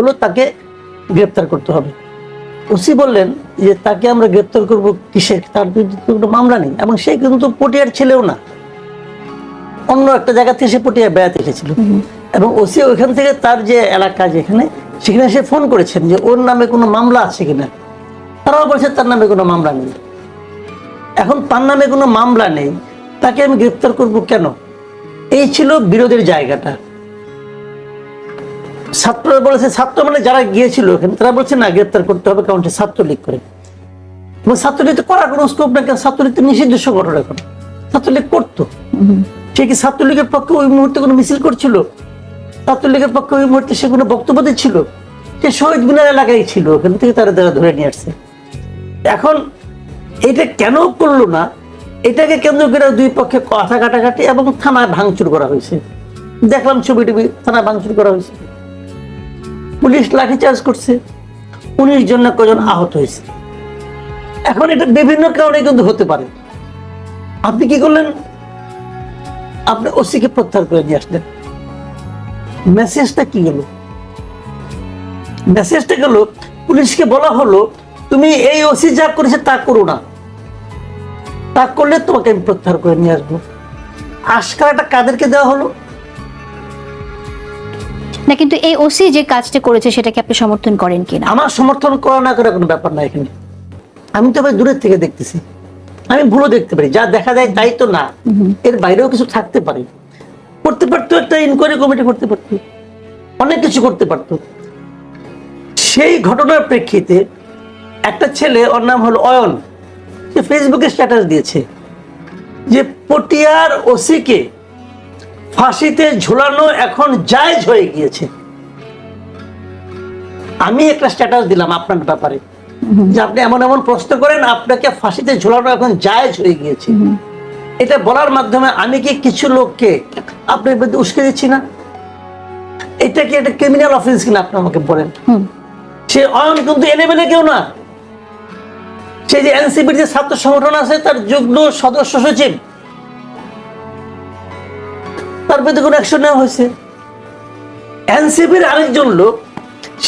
হলো তাকে গ্রেপ্তার করতে হবে। ওসি বললেন যে তাকে আমরা গ্রেপ্তার করব কিসের? তার বিরুদ্ধে কোনো মামলা নেই। এবং সে কিন্তু পটিয়ার ছেলেও না। অন্য একটা জায়গা থেকে সে পটিয়া বেড়াতে এসেছিল। এবং ওসি ওইখান থেকে তার যে এলাকা যেখানে সেখানে সে ফোন করেছেন যে ওর নামে কোনো মামলা আছে কিনা? তারাও বলছে তার নামে কোনো মামলা নেই। এখন তার নামে কোনো মামলা নেই তাকে আমি গ্রেপ্তার করব কেন? এই ছিল বিরোধের জায়গাটা। ছাত্ররা বলেছে ছাত্র মানে যারা গিয়েছিল ওখানে তারা বলছে না গ্রেপ্তার করতে হবে কারণ ছাত্রলীগ করে। এবং ছাত্রলীগ তো করার কোনো স্কোপ না কেন ছাত্রলীগ তো নিষিদ্ধ সংগঠন এখন। ছাত্রলীগ করতো। সে কি ছাত্রলীগের পক্ষে ওই মুহূর্তে কোনো মিছিল করছিল? ছাত্রলীগের পক্ষে ওই মুহূর্তে সে কোনো বক্তব্য দিচ্ছিল? সে শহীদ মিনার এলাকায় ছিল ওখান থেকে তারা তারা ধরে নিয়ে আসছে। এখন এটা কেন করল না? এটাকে কেন্দ্র করে দুই পক্ষে কথা কাটাকাটি এবং থানায় ভাঙচুর করা হয়েছে। দেখলাম ছবি টবি থানায় ভাঙচুর করা হয়েছে। পুলিশ লাঠিচার্জ করছে। উনিশ জন না কজন আহত হয়েছে। এখন এটা বিভিন্ন কারণে কিন্তু হতে পারে। আপনি কি করলেন? আপনি ওসিকে প্রত্যাহার করে নিয়ে আসলেন। মেসেজটা কি গেল? মেসেজটা গেল, পুলিশকে বলা হলো, তুমি এই ওসি যা করেছে তা করো না। তা করলে তোমাকে আমি প্রত্যাহার করে নিয়ে আসব। আশকারাটা কাদেরকে দেওয়া হলো? না কিন্তু এই ওসি যে কাজটা করেছে সেটাকে আপনি সমর্থন করেন কিনা? আমার সমর্থন করা না করা কোনো ব্যাপার না এখানে। আমি তো ভাই দূরের থেকে দেখতেছি। আমি ভুলও দেখতে পারি। যা দেখা যায় তাই তো না। এর বাইরেও কিছু থাকতে পারে। করতে পারতো একটা ইনকোয়ারি কমিটি করতে পারতো। অনেক কিছু করতে পারতো। সেই ঘটনার প্রেক্ষিতে একটা ছেলে ওর নাম হলো অয়ন সে ফেসবুকে স্ট্যাটাস দিয়েছে যে পটিয়ার ওসিকে ফাঁসিতে ঝুলানো এখন জায়জ হয়ে গিয়েছে। আমি একটা স্ট্যাটাস দিলাম আপনার ব্যাপারে। যে আপনি এমন এমন প্রশ্ন করেন আপনাকে ফাঁসিতে ঝুলানো এখন জায়েজ হয়ে গিয়েছে। এটা বলার মাধ্যমে আমি কি কিছু লোককে আপনার বিরুদ্ধে উস্কে দিচ্ছি না? এটা কি একটা ক্রিমিনাল অফেন্স কিনা আপনি আমাকে বলেন? সে অয়ন কিন্তু এলেবেলে কেউ না। সে যে এনসিপির যে ছাত্র সংগঠন আছে তার যুগ্ম সদস্য সচিব তার বিরুদ্ধে কোনো অ্যাকশন নেওয়া হয়েছে? এনসিপির আরেকজন লোক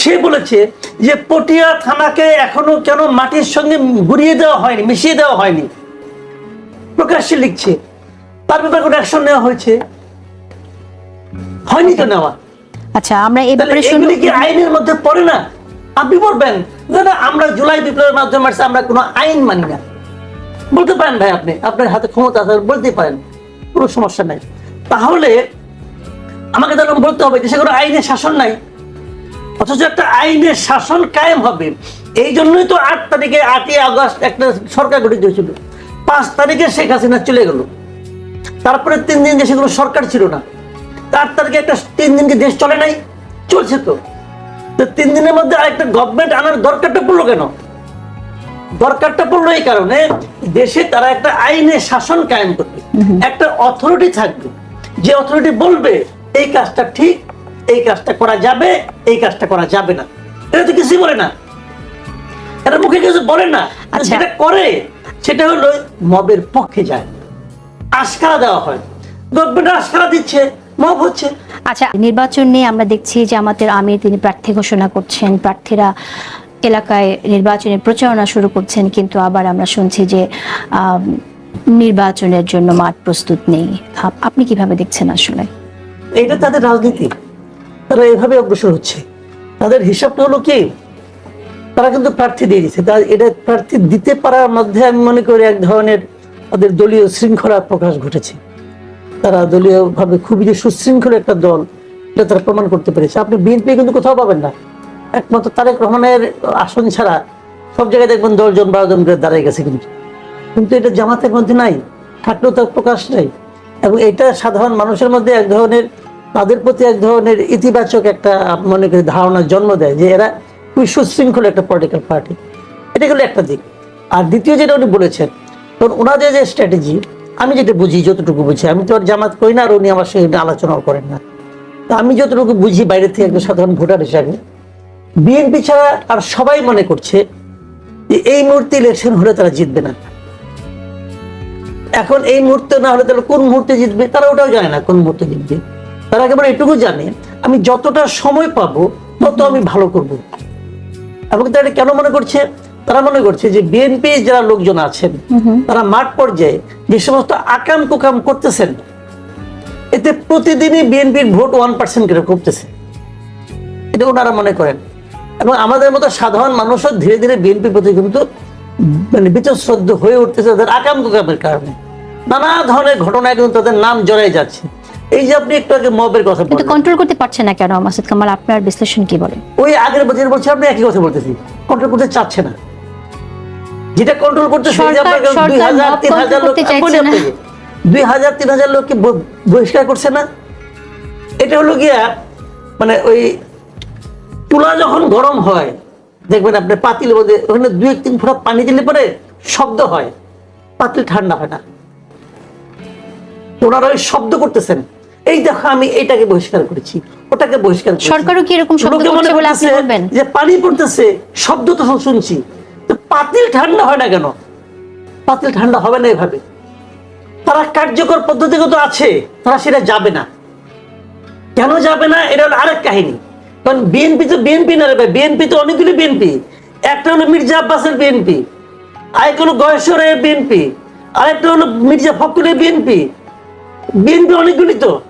সে বলেছে যে পটিয়া থানাকে এখনও কেন মাটির সঙ্গে ঘুরিয়ে দেওয়া হয়নি মিশিয়ে দেওয়া হয়নি। প্রকাশ্যে লিখছে তার ব্যাপারে কোনো অ্যাকশন নেওয়া হয়েছে? হয়নি তো নেওয়া। আচ্ছা আমরা এই ব্যাপারে এগুলি কি আইনের মধ্যে পড়ে না? আপনি বলবেন না আমরা জুলাই বিপ্লবের মাধ্যমে আসছে আমরা কোনো আইন মানি না। বলতে পারেন ভাই আপনি আপনার হাতে ক্ষমতা আছে বলতে পারেন কোনো সমস্যা নাই। তাহলে আমাকে তখন বলতে হবে যে সে কোনো আইনের শাসন নাই। অথচ একটা আইনের শাসন কায়েম হবে। এই জন্যই তো আট তারিখে আটই আগস্ট একটা সরকার গঠিত হয়েছিল। পাঁচ তারিখে শেখ হাসিনা চলে গেল। তারপরে তিন দিন দেশে কোনো সরকার ছিল না। তার তারিখে একটা তিন দিন কি দেশ চলে নাই? চলছে তো। তো তিন দিনের মধ্যে আরেকটা গভর্নমেন্ট আনার দরকারটা পড়ল কেন? দরকারটা পড়ল এই কারণে দেশে তারা একটা আইনের শাসন কায়েম করবে। একটা অথরিটি থাকবে। যে অথরিটি বলবে এই কাজটা ঠিক এই কাজটা করা যাবে এই কাজটা করা যাবে না। এটা তো কিছুই বলে না। এটা মুখে কিছু বলে না। আচ্ছা। যেটা করে সেটা হলো মবের পক্ষে যায়। আশকারা দেওয়া হয়। গভর্নমেন্ট আশকারা দিচ্ছে মব হচ্ছে। আচ্ছা নির্বাচন নিয়ে আমরা দেখছি যে আমাদের আমির তিনি প্রার্থী ঘোষণা করছেন। প্রার্থীরা এলাকায় নির্বাচনের প্রচারণা শুরু করছেন কিন্তু আবার আমরা শুনছি যে নির্বাচনের জন্য মাঠ প্রস্তুত নেই। আপনি কীভাবে দেখছেন আসলে? এটা তাদের রাজনীতি। তারা এভাবে অগ্রসর হচ্ছে। তাদের হিসাবটা হলো কি, তারা কিন্তু প্রার্থী দিয়ে দিচ্ছে এটা প্রার্থী দিতে পারার মধ্যে আমি মনে করি এক ধরনের তাদের দলীয় শৃঙ্খলা প্রকাশ ঘটেছে। তারা দলীয় ভাবে খুবই যে সুশৃঙ্খল একটা দল, এটা তারা প্রমাণ করতে পেরেছে। আপনি বিএনপি কিন্তু কোথাও পাবেন না। একমাত্র তারেক রহমানের আসন ছাড়া সব জায়গায় দেখবেন দশজন বারো জন করে দাঁড়িয়ে গেছে কিন্তু। কিন্তু এটা জামাতের মধ্যে নাই, থাকলেও তার প্রকাশ নেই। এবং এটা সাধারণ মানুষের মধ্যে এক ধরনের, তাদের প্রতি এক ধরনের ইতিবাচক একটা, মনে করি, ধারণার জন্ম দেয় যে এরা খুবই সুশৃঙ্খল একটা পলিটিক্যাল পার্টি এটা হলো একটা দিক। আর দ্বিতীয় যেটা উনি বলেছেন তখন ওনাদের যে স্ট্র্যাটেজি আমি যেটা বুঝি, যতটুকু বুঝি, আমি তো আর জামাত করি না আর উনি আমার সঙ্গে আলোচনাও করেন না। তো আমি যতটুকু বুঝি বাইরে থেকে একজন সাধারণ ভোটার হিসাবে, বিএনপি ছাড়া আর সবাই মনে করছে যে এই মুহূর্তে ইলেকশন হলে তারা জিতবে না। এখন এই মুহূর্তে না হলে তাহলে কোন মুহূর্তে জিতবে? তারা ওটাও জানে না কোন মুহূর্তে জিতবে। তারা একেবারে এটুকু জানে আমি যতটা সময় পাবো তত আমি ভালো করব। এবং তারা কেন মনে করছে? তারা মনে করছে যে বিএনপি যারা লোকজন আছেন তারা মাঠ পর্যায়ে যে সমস্ত আকাম কুকাম করতেছেন এতে প্রতিদিনই বিএনপির ভোট ওয়ান পার্সেন্ট করে কমতেছে। এটা ওনারা মনে করেন। এবং আমাদের মতো সাধারণ মানুষও ধীরে ধীরে বিএনপির প্রতি কিন্তু মানে বিতশ্রদ্ধ হয়ে উঠতেছে তাদের আকাম কুকামের কারণে। নানা ধরনের ঘটনায় কিন্তু তাদের নাম জড়াই যাচ্ছে। এই যে আপনি একটু আগে মবের কথা কিন্তু কন্ট্রোল করতে পারছে না কেন মাসুদ কামাল? আপনার বিশ্লেষণ কি বলে? ওই আগের বছর বলছি আপনি একই কথা বলতেছি। কন্ট্রোল করতে চাচ্ছে না। যেটা কন্ট্রোল করতে দুই হাজার তিন হাজার লোককে বহিষ্কার করছে না? এটা হলো গিয়া মানে ওই চুলা যখন গরম হয় দেখবেন আপনি পাতিল মধ্যে ওখানে দুই এক তিন ফোঁটা পানি দিলে পরে শব্দ হয়। পাতিল ঠান্ডা হয় না। ওনারা ওই শব্দ করতেছেন। এই দেখো আমি এটাকে বহিষ্কার করেছি ওটাকে বহিষ্কার সরকারও কি এরকম শব্দ করছে বলে আপনি বলবেন? যে পানি পড়তেছে শব্দ তো শুনছি। তো পাতিল ঠান্ডা হয় না কেন? পাতিল ঠান্ডা হবে না এভাবে। তারা কার্যকর পদ্ধতিগত আছে তারা সেটা যাবে না। কেন যাবে না? এটা হলো আরেক কাহিনী। কারণ বিএনপি তো বিএনপি না রে ভাই বিএনপি তো অনেকগুলি বিএনপি। একটা হলো মির্জা আব্বাসের বিএনপি আরেকটা হলো গয়েশ্বরের বিএনপি আরেকটা হলো মির্জা ফখরুলের বিএনপি। বিএনপি অনেকগুলি তো।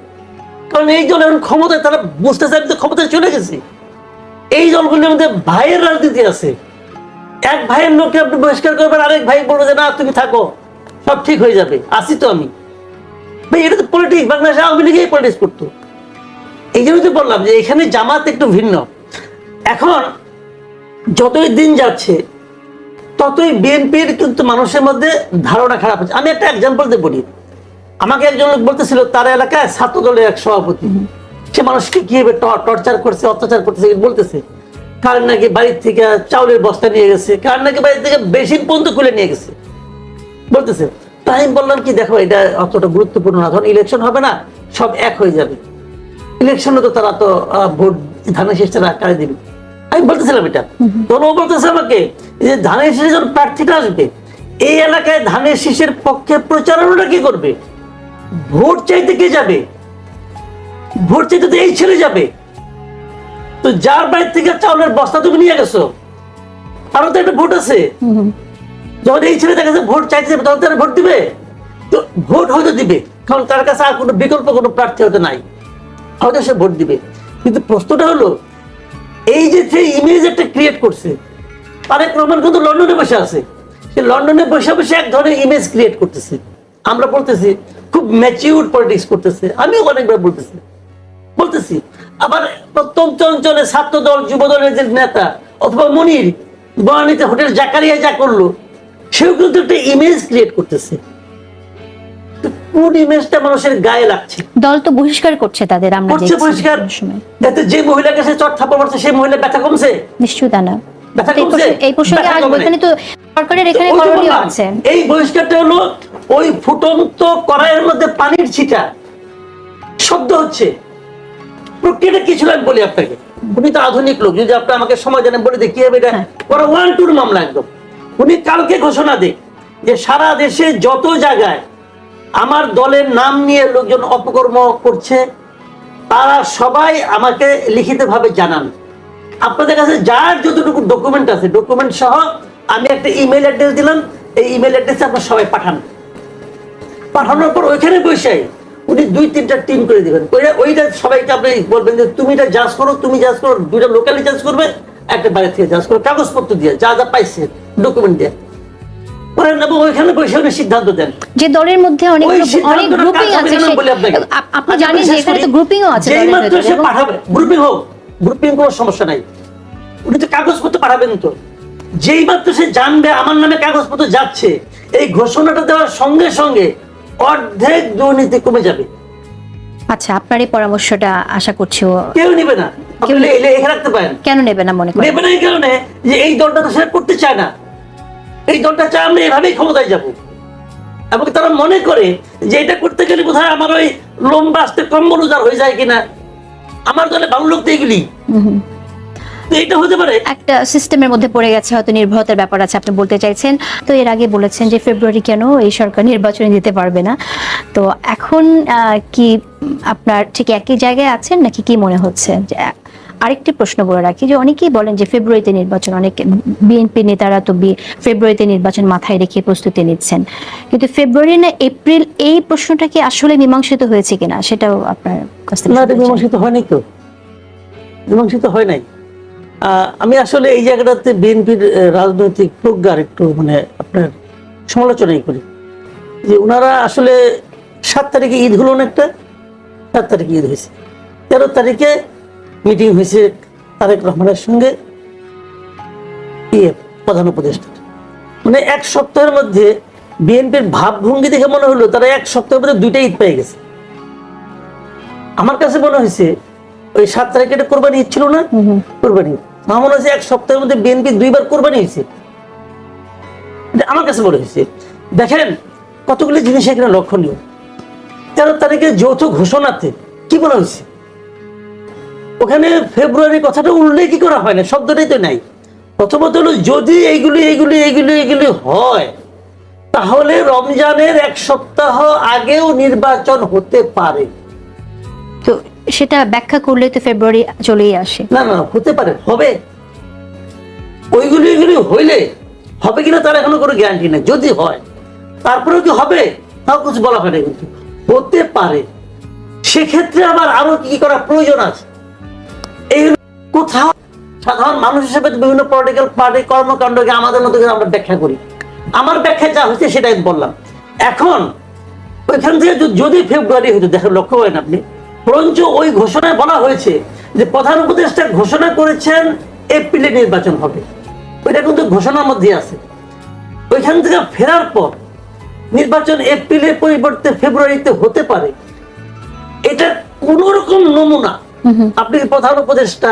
কারণ এই দল এখন ক্ষমতায়, তারা বুঝতে চাই ক্ষমতায় চলে গেছে। এই দলগুলির মধ্যে ভাইয়ের রাজনীতি আছে। এক ভাইয়ের লোককে আপনি বহিষ্কার করবেন আরেক ভাই বলবে যে, না, তুমি থাকো, সব ঠিক হয়ে যাবে। আসি তো আমি। ভাই, এটা তো পলিটিক্স বাংলাদেশে আওয়ামী লীগেই পলিটিক্স করতো। এই জন্যই তো বললাম যে, এখানে জামাত একটু ভিন্ন। এখন যতই দিন যাচ্ছে, ততই বিএনপির কিন্তু মানুষের মধ্যে ধারণা খারাপ হচ্ছে। আমি একটা এক্সাম্পল দিয়ে বলি। আমাকে একজন লোক বলতেছিল, তার এলাকায় ছাত্র দলের এক সভাপতি। সে মানুষকে কীভাবে টর্চার করছে, অত্যাচার করতেছে বলতেছে। কার নাকি বাড়ির থেকে চাউলের বস্তা নিয়ে গেছে, কার নাকি বাড়ির থেকে বেশি পর্যন্ত খুলে নিয়ে গেছে? বলতেছে তাই আমি বললাম কি, দেখো, এটা অতটা গুরুত্বপূর্ণ না, ধরুন ইলেকশন হবে না, সব এক হয়ে যাবে। ইলেকশনে তো তারা তো ভোট, ধানের শেষ তারা কারে দিবে? আমি বলতেছিলাম এটা। তখন ও বলতেছে আমাকে যে ধানের শেষে যখন প্রার্থীটা আসবে, এই এলাকায় ধানের শীষের পক্ষে প্রচারণাটা কি করবে? ভোট চাইতে কে যাবে? ভোট চাইতে তো এই ছেলে যাবে। তো যার বাড়ি থেকে চাউলের বস্তা তুমি নিয়ে গেছো তারও তো একটা ভোট আছে। যখন এই ছেলে দেখা ভোট চাইতে যাবে তখন তারা ভোট দিবে? তো ভোট হয়তো দিবে কারণ তার কাছে আর কোনো বিকল্প কোনো প্রার্থী হয়তো নাই। হয়তো সে ভোট দিবে। কিন্তু প্রশ্নটা হলো এই যে যে ইমেজ একটা ক্রিয়েট করছে তারেক রহমান কিন্তু লন্ডনে বসে আছে। সে লন্ডনে বসে বসে এক ধরনের ইমেজ ক্রিয়েট করতেছে। আমরা বলতেছি খুব ম্যাচিউর পলিটিক্স করতেছে। আমিও অনেকবার বলতেছি। বলতেছি আবার প্রত্যন্ত অঞ্চলে ছাত্র দল যুব দলের যে নেতা অথবা মনির বনানীতে হোটেল জাকারিয়া যা করল সেও কিন্তু একটা ইমেজ ক্রিয়েট করতেছে। তো কোন ইমেজটা মানুষের গায়ে লাগছে? দল তো বহিষ্কার করছে তাদের আমরা করছে দেখছি সময়। যাতে যে চট মারছে সেই মহিলা ব্যথা কমছে? নিশ্চয়ই তা না। ব্যথা কমছে? এই প্রসঙ্গে আসব এখানে তো সরকারের এখানে করণীয় আছে। এই বহিষ্কারটা হলো ওই ফুটন্ত কড়াইয়ের মধ্যে পানির ছিটা। শব্দ হচ্ছে। প্রক্রিয়াটা কি ছিল আমি বলি আপনাকে। উনি তো আধুনিক লোক, যদি আপনি আমাকে সময় জানেন বলে দিই, কি হবে এটা। ওরা ওয়ান টুর মামলা একদম। উনি কালকে ঘোষণা দিক যে সারা দেশে যত জায়গায় আমার দলের নাম নিয়ে লোকজন অপকর্ম করছে, তারা সবাই আমাকে লিখিতভাবে জানান। আপনাদের কাছে যার যতটুকু ডকুমেন্ট আছে ডকুমেন্ট সহ আমি একটা ইমেল অ্যাড্রেস দিলাম, এই ইমেল অ্যাড্রেসে আপনার সবাই পাঠান। পাঠানোর পর ওইখানে বসে উনি দুই তিনটা টিম করে দিবেন। ওইটা- সবাইকে আপনি বলবেন যে তুমি এটা জাজ করো তুমি জাজ করো দুইটা লোকালি জাজ করবে একটা বাইরে থেকে জাজ করো। কাগজপত্র দিয়ে যা যা পাইছে ডকুমেন্ট দিয়ে। ওইখানে সিদ্ধান্ত দেন। যে দলের মধ্যে অনেক অনেক গ্রুপিং আছে না সে- বলে আপনাকে। আপ- আপনি জানেন যে এখানে তো গ্রুপিংও আছে যেই দলের মাত্র ভেতরে সে পাঠাবে গ্রুপিং হোক গ্রুপিং কোনো সমস্যা নাই। উনি তো কাগজপত্র পাঠাবেন তো। যেই মাত্র সে জানবে আমার নামে কাগজপত্র যাচ্ছে এই ঘোষণাটা দেওয়ার সঙ্গে সঙ্গে অর্ধেক দুর্নীতি কমে যাবে। আচ্ছা আপনার এই পরামর্শটা আশা করছি কেউ নেবে না। আপনি কেউ- রাখতে পারেন। কেন নেবে না মনে করেন? নেবে না এই কারণে যে এই দলটা তো সেটা করতে চায় না। এই দলটা চায় আমরা এভাবেই ক্ষমতায় যাব। এবং তারা মনে করে যে এটা করতে গেলে বোধহয় আমার ওই লম্বা আসতে কম্বল উজার হয়ে যায় কিনা। আমার দলে ভালো লোক তো এগুলি। তো এটা হতে পারে। একটা সিস্টেমের মধ্যে পড়ে গেছে হয়তো নির্ভরতার ব্যাপার আছে আপনি বলতে চাইছেন। তো এর আগে বলেছেন যে ফেব্রুয়ারি কেন এই সরকার নির্বাচনে দিতে পারবে না। তো এখন কি আপনার ঠিক একই জায়গায় আছেন নাকি কি মনে হচ্ছে? আরেকটি প্রশ্ন বলে রাখি যে অনেকেই বলেন যে ফেব্রুয়ারিতে নির্বাচন অনেক বিএনপি নেতারা তো ফেব্রুয়ারিতে নির্বাচন মাথায় রেখে প্রস্তুতি নিচ্ছেন। কিন্তু ফেব্রুয়ারি না এপ্রিল এই প্রশ্নটা কি আসলে মীমাংসিত হয়েছে কিনা সেটাও আপনার কাছ। মীমাংসিত হয়নি তো। মীমাংসিত হয় নাই। আমি আসলে এই জায়গাটাতে বিএনপির রাজনৈতিক প্রজ্ঞার একটু মানে আপনার সমালোচনাই করি। যে ওনারা আসলে সাত তারিখে ঈদ হলো একটা? সাত তারিখে ঈদ হয়েছে। তেরো তারিখে মিটিং হয়েছে তারেক রহমানের সঙ্গে ইয়ে প্রধান উপদেষ্টা মানে এক সপ্তাহের মধ্যে বিএনপির ভাবভঙ্গি দেখে মনে হলো তারা এক সপ্তাহের মধ্যে দুইটা ঈদ পেয়ে গেছে। আমার কাছে মনে হয়েছে ওই সাত তারিখে একটা কোরবানি ঈদ ছিল না? কোরবানি। আমার মনে এক সপ্তাহের মধ্যে বিএনপি দুইবার কোরবানি হয়েছে। আমার কাছে মনে হয়েছে। দেখেন কতগুলি জিনিস এখানে লক্ষণীয়। তেরো তারিখে যৌথ ঘোষণাতে কি বলা হয়েছে? ওখানে ফেব্রুয়ারি কথাটা উল্লেখই করা হয় না শব্দটাই তো নাই। প্রথমত হলো যদি এইগুলি এইগুলি এইগুলি এইগুলি হয় তাহলে রমজানের এক সপ্তাহ আগেও নির্বাচন হতে পারে। সেটা ব্যাখ্যা করলে তো ফেব্রুয়ারি চলেই আসে। না না, হতে পারে, হবে। ওইগুলি ওইগুলি হইলে হবে কিনা তার এখনও কোনো গ্যারান্টি নেই। যদি হয়, তারপরেও কি হবে? তাও কিছু বলা হয় না কিন্তু। হতে পারে। সেক্ষেত্রে আবার আরও কি করা প্রয়োজন আছে? এই কোথাও সাধারণ মানুষ হিসেবে বিভিন্ন পলিটিক্যাল পার্টি কর্মকাণ্ডকে আমাদের মতো আমরা ব্যাখ্যা করি। আমার ব্যাখ্যা যা হয়েছে সেটাই বললাম। এখন, ওইখান থেকে যদি- যদি ফেব্রুয়ারি হইতো, দেখেন, লক্ষ্য করেন আপনি। বরঞ্চ ওই ঘোষণায় বলা হয়েছে যে প্রধান উপদেষ্টা ঘোষণা করেছেন এপ্রিলে নির্বাচন হবে। ওইটা কিন্তু ঘোষণার মধ্যে আছে। ওইখান থেকে ফেরার পর নির্বাচন এপ্রিলের পরিবর্তে ফেব্রুয়ারিতে হতে পারে। এটা কোন রকম নমুনা আপনি প্রধান উপদেষ্টা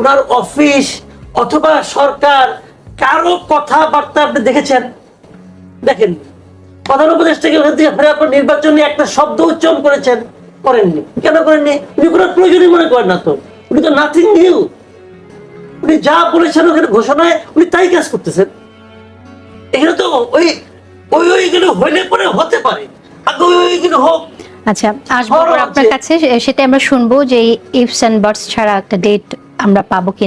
ওনার অফিস অথবা সরকার কারও কথাবার্তা আপনি দেখেছেন? দেখেন প্রধান উপদেষ্টাকে ওখান থেকে ফেরার পর নির্বাচন নিয়ে একটা শব্দ উচ্চারণ করেছেন। করেননি। কেন করেননি? উনি কোনো প্রয়োজনই মনে করেন না তো। উনি তো নাথিং নিউ উনি যা বলেছেন ওখানে ঘোষণায় উনি তাই কাজ করতেছেন। এখানে তো ওই ওই ওইগুলো হইলে পরে হতে পারে। আগে ওই ওইগুলো হোক। আচ্ছা আসব আপনার কাছে। সেটা আমরা শুনব যে ইফস অ্যান্ড বার্ডস ছাড়া একটা ডেট আমরা পাবো কি